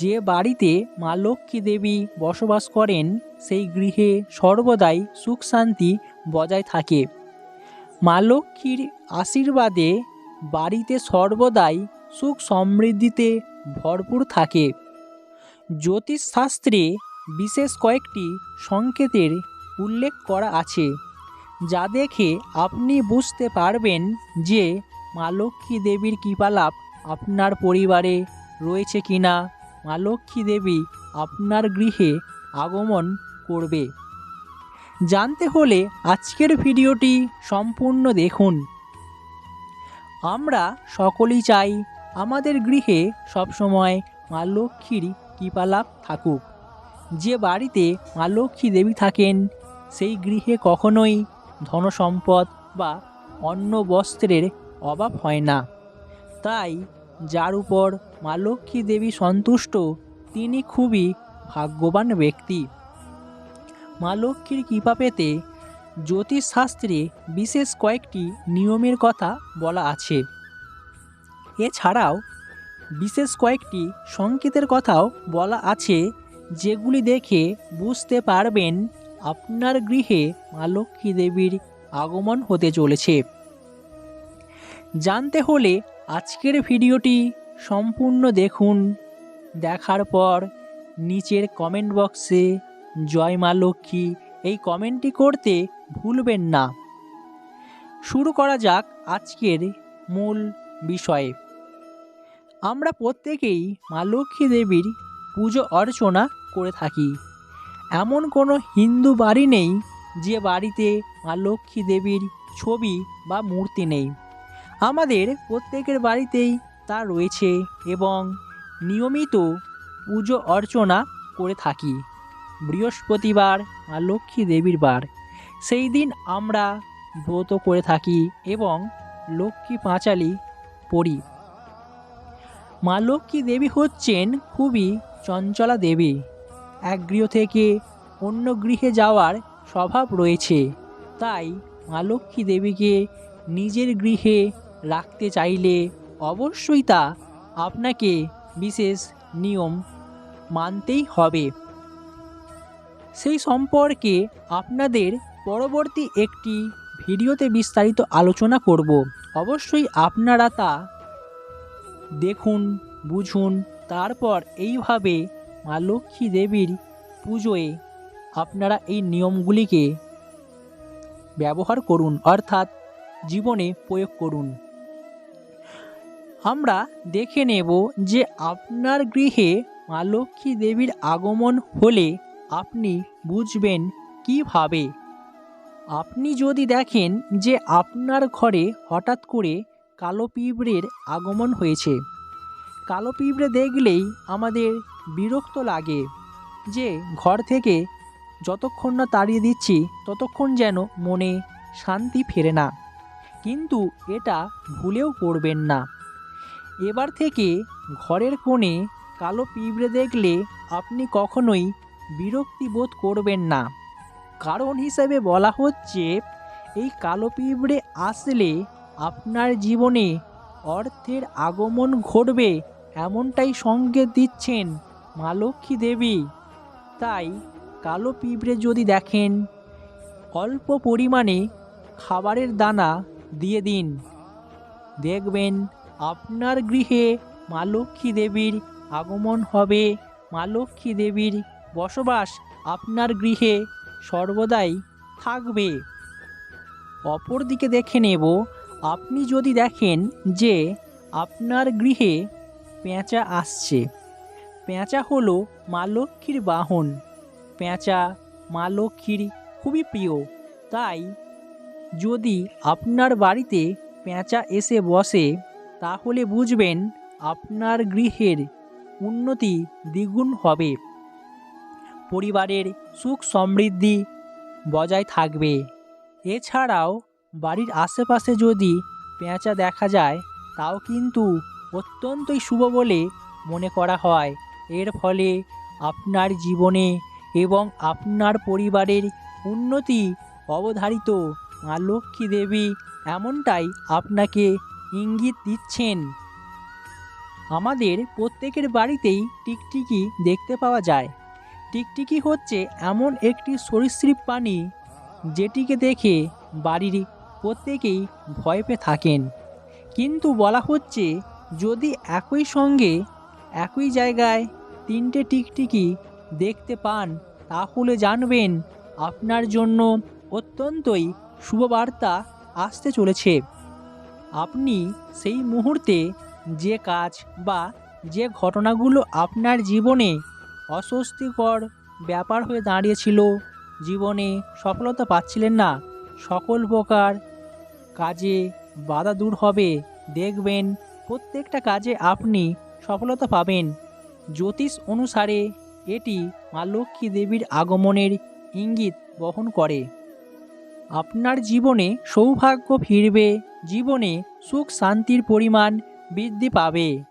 যে বাড়িতে মা লক্ষ্মী দেবী বসবাস করেন, সেই গৃহে সর্বদাই সুখ শান্তি বজায় থাকে। মা লক্ষ্মীর আশীর্বাদে বাড়িতে সর্বদাই সুখ সমৃদ্ধিতে ভরপুর থাকে। জ্যোতিষশাস্ত্রে বিশেষ কয়েকটি সংকেতের উল্লেখ করা আছে, যা দেখে আপনি বুঝতে পারবেন যে মা লক্ষ্মী দেবীর কৃপালাভ আপনার পরিবারে রয়েছে কিনা। মা লক্ষ্মী দেবী আপনার গৃহে আগমন করবে। জানতে হলে আজকের ভিডিওটি সম্পূর্ণ দেখুন। আমরা সকলেই চাই আমাদের গৃহে সবসময় মা লক্ষ্মীর কৃপালাভ থাকুক। যে বাড়িতে মা লক্ষ্মী দেবী থাকেন, সেই গৃহে কখনোই ধনসম্পদ বা অন্য বস্ত্রের অভাব হয় না। তাই যার উপর মা লক্ষ্মী দেবী সন্তুষ্ট, তিনি খুবই ভাগ্যবান ব্যক্তি। মা লক্ষ্মীর কৃপা পেতে জ্যোতিষশাস্ত্রে বিশেষ কয়েকটি নিয়মের কথা বলা আছে। এছাড়াও বিশেষ কয়েকটি সংকেতের কথাও বলা আছে, যেগুলি দেখে বুঝতে পারবেন আপনার গৃহে মা লক্ষ্মী দেবীর আগমন হতে চলেছে। জানতে হলে আজকের ভিডিওটি সম্পূর্ণ দেখুন। দেখার পর নিচের কমেন্ট বক্সে জয় মা লক্ষ্মী এই কমেন্টটি করতে ভুলবেন না। শুরু করা যাক আজকের মূল বিষয়ে। আমরা প্রত্যেকেই মা লক্ষ্মী দেবীর পুজো অর্চনা করে থাকি। এমন কোনো হিন্দু বাড়ি নেই যে বাড়িতে মা লক্ষ্মী দেবীর ছবি বা মূর্তি নেই। আমাদের প্রত্যেকের বাড়িতেই তা রয়েছে এবং নিয়মিত পুজো অর্চনা করে থাকি। বৃহস্পতিবার মা লক্ষ্মী দেবীর বার। সেই দিন আমরা ব্রত করে থাকি এবং লক্ষ্মী পাঁচালি পড়ি। মা লক্ষ্মী দেবী হচ্ছেন খুবই চঞ্চলা দেবী। এক গৃহ থেকে অন্য গৃহে যাওয়ার স্বভাব রয়েছে। তাই মা লক্ষ্মী দেবীকে নিজের গৃহে রাখতে চাইলে অবশ্যই তা আপনাকে বিশেষ নিয়ম মানতেই হবে। সেই সম্পর্কে আপনাদের পরবর্তী একটি ভিডিওতে বিস্তারিত আলোচনা করব। অবশ্যই আপনারা তা দেখুন, বুঝুন, তারপর এইভাবে মা লক্ষ্মী দেবীর পুজোয় আপনারা এই নিয়মগুলিকে ব্যবহার করুন, অর্থাৎ জীবনে প্রয়োগ করুন। আমরা দেখে নেব যে আপনার গৃহে মা লক্ষ্মী দেবীর আগমন হলে আপনি বুঝবেন কীভাবে। আপনি যদি দেখেন যে আপনার ঘরে হঠাৎ করে কালো পিঁপড়ের আগমন হয়েছে, কালো পিঁপড়ে দেখলেই আমাদের বিরক্ত লাগে যে ঘর থেকে যতক্ষণ না তাড়িয়ে দিচ্ছি, ততক্ষণ যেন মনে শান্তি ফেরে না। কিন্তু এটা ভুলেও করবেন না। এবার থেকে ঘরের কোণে কালো পিঁপড়ে দেখলে আপনি কখনোই বিরক্তি বোধ করবেন না। কারণ হিসাবে বলা হচ্ছে, এই কালো পিঁপড়ে আসলে আপনার জীবনে অর্থের আগমন ঘটবে এমনটাই সংকেত দিচ্ছেন মা লক্ষ্মী দেবী। তাই কালো পিঁপড়ে যদি দেখেন, অল্প পরিমাণে খাবারের দানা দিয়ে দিন। দেখবেন আপনার গৃহে মা লক্ষ্মী দেবীর আগমন হবে। মা লক্ষ্মী দেবীর বসবাস আপনার গৃহে সর্বদাই থাকবে। অপরদিকে দেখে নেব, আপনি যদি দেখেন যে আপনার গৃহে পেঁচা আসছে। পেঁচা হলো মা লক্ষ্মীর বাহন। পেঁচা মা লক্ষ্মীর খুবই প্রিয়। তাই যদি আপনার বাড়িতে পেঁচা এসে বসে তাহলে বুঝবেন আপনার গৃহের উন্নতি দ্বিগুণ হবে। পরিবারের সুখ সমৃদ্ধি বজায় থাকবে। এছাড়াও বাড়ির আশেপাশে যদি পেঁচা দেখা যায়, তাও কিন্তু অত্যন্তই শুভ বলে মনে করা হয়। এর ফলে আপনার জীবনে এবং আপনার পরিবারের উন্নতি অবধারিত মা লক্ষ্মী দেবী এমনটাই আপনাকে ইঙ্গিত দিচ্ছেন। আমাদের প্রত্যেকের বাড়িতেই টিকটিকি দেখতে পাওয়া যায়। টিকটিকি হচ্ছে এমন একটি সরীসৃপ প্রাণী যেটিকে দেখে বাড়ির প্রত্যেকেই ভয় পেয়ে থাকেন। কিন্তু বলা হচ্ছে যদি একই সঙ্গে একই জায়গায় তিনটে টিকটিকি দেখতে পান, তাহলে জানবেন আপনার জন্য অত্যন্তই শুভবার্তা আসতে চলেছে। আপনি সেই মুহূর্তে যে কাজ বা যে ঘটনাগুলো আপনার জীবনে অস্বস্তিকর ব্যাপার হয়ে দাঁড়িয়েছিল, জীবনে সফলতা পাচ্ছিলেন না, সকল প্রকার কাজে বাধা দূর হবে, দেখবেন প্রত্যেকটা কাজে আপনি সফলতা পাবেন। জ্যোতিষ অনুসারে এটি মা লক্ষ্মী দেবীর আগমনের ইঙ্গিত বহন করে। আপনার জীবনে সৌভাগ্য ফিরবে, জীবনে সুখ শান্তির পরিমাণ বৃদ্ধি পাবে।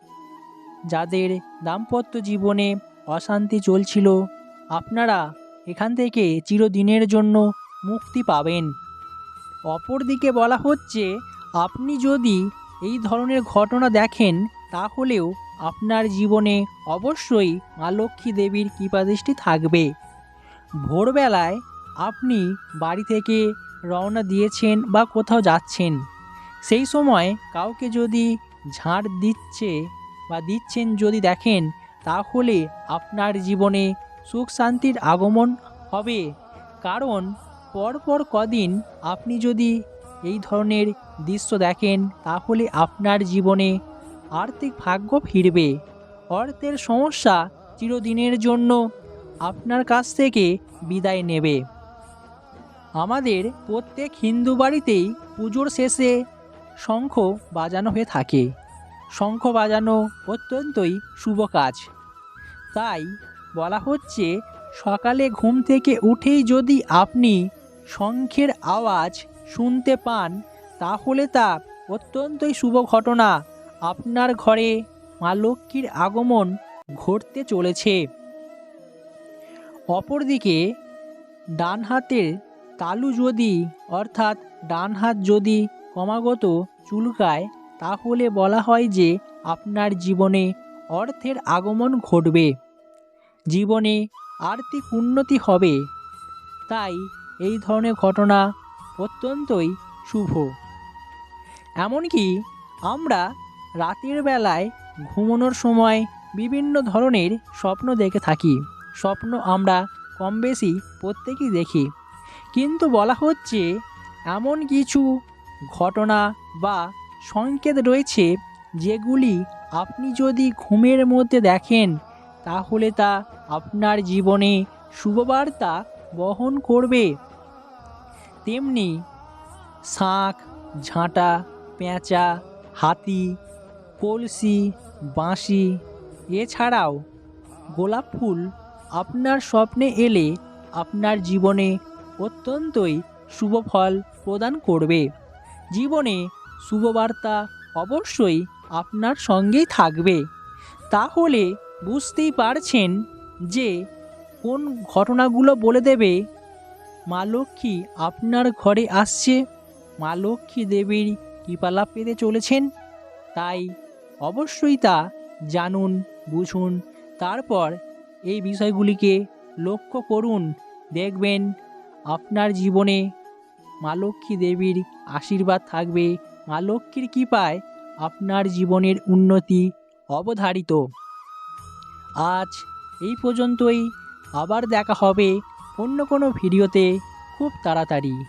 যাদের দাম্পত্য জীবনে অশান্তি চলছিল, আপনারা এখান থেকে চিরদিনের জন্য মুক্তি পাবেন। অপরদিকে বলা হচ্ছে, আপনি যদি এই ধরনের ঘটনা দেখেন, তাহলেও আপনার জীবনে অবশ্যই মা লক্ষ্মী দেবীর কৃপাদৃষ্টি থাকবে। ভোরবেলায় আপনি বাড়ি থেকে রওনা দিয়েছেন বা কোথাও যাচ্ছেন। সেই সময় কাউকে যদি ঝাড় দিচ্ছে বা দিচ্ছেন যদি দেখেন, তাহলে আপনার জীবনে সুখ শান্তির আগমন হবে। কারণ পরপর কদিন আপনি যদি এই ধরনের দৃশ্য দেখেন, তাহলে আপনার জীবনে আর্থিক ভাগ্য ফিরবে। অর্থের সমস্যা চিরদিনের জন্য আপনার কাছ থেকে বিদায় নেবে। আমাদের প্রত্যেক হিন্দু বাড়িতেই পুজোর শেষে শঙ্খ বাজানো হয়ে থাকে। শঙ্খ বাজানো অত্যন্তই শুভ কাজ। তাই বলা হচ্ছে, সকালে ঘুম থেকে উঠেই যদি আপনি শঙ্খের আওয়াজ শুনতে পান, তাহলে তা অত্যন্তই শুভ ঘটনা আপনার ঘরে মা লক্ষ্মীর আগমন ঘটতে চলেছে। অপরদিকে ডান হাতের তালু যদি, অর্থাৎ ডান হাত যদি ক্রমাগত চুলকায়, তাহলে বলা হয় যে আপনার জীবনে অর্থের আগমন ঘটবে। জীবনে আর্থিক উন্নতি হবে। তাই এই ধরনের ঘটনা অত্যন্তই শুভ। এমনকি আমরা রাতের বেলায় ঘুমানোর সময় বিভিন্ন ধরনের স্বপ্ন দেখে থাকি। স্বপ্ন আমরা কম বেশি প্রত্যেকেই দেখি। কিন্তু বলা হচ্ছে এমন কিছু ঘটনা বা সংকেত রয়েছে যেগুলি আপনি যদি ঘুমের মধ্যে দেখেন, তাহলে তা আপনার জীবনে শুভবার্তা বহন করবে। তেমনি শাঁখ, ঝাঁটা, পেঁচা, হাতি, কলসি, বাঁশি, এছাড়াও গোলাপ ফুল আপনার স্বপ্নে এলে আপনার জীবনে অত্যন্তই শুভ ফল প্রদান করবে। জীবনে শুভবার্তা অবশ্যই আপনার সঙ্গেই থাকবে। তাহলে বুঝতেই পারছেন যে কোন ঘটনাগুলো বলে দেবে, মা লক্ষ্মী আপনার ঘরে আসছে। মা লক্ষ্মী দেবীর কৃপালাভ পেতে চলেছেন। তাই অবশ্যই তা জানুন, বুঝুন, তারপর এই বিষয়গুলিকে লক্ষ্য করুন, দেখবেন আপনার জীবনে মা লক্ষ্মী দেবীর আশীর্বাদ থাকবে। মা লক্ষ্মীর কৃপায় আপনার জীবনের উন্নতি অবধারিত। আজ এই পর্যন্তই। আবার দেখা হবে অন্য কোনো ভিডিওতে খুব তাড়াতাড়ি।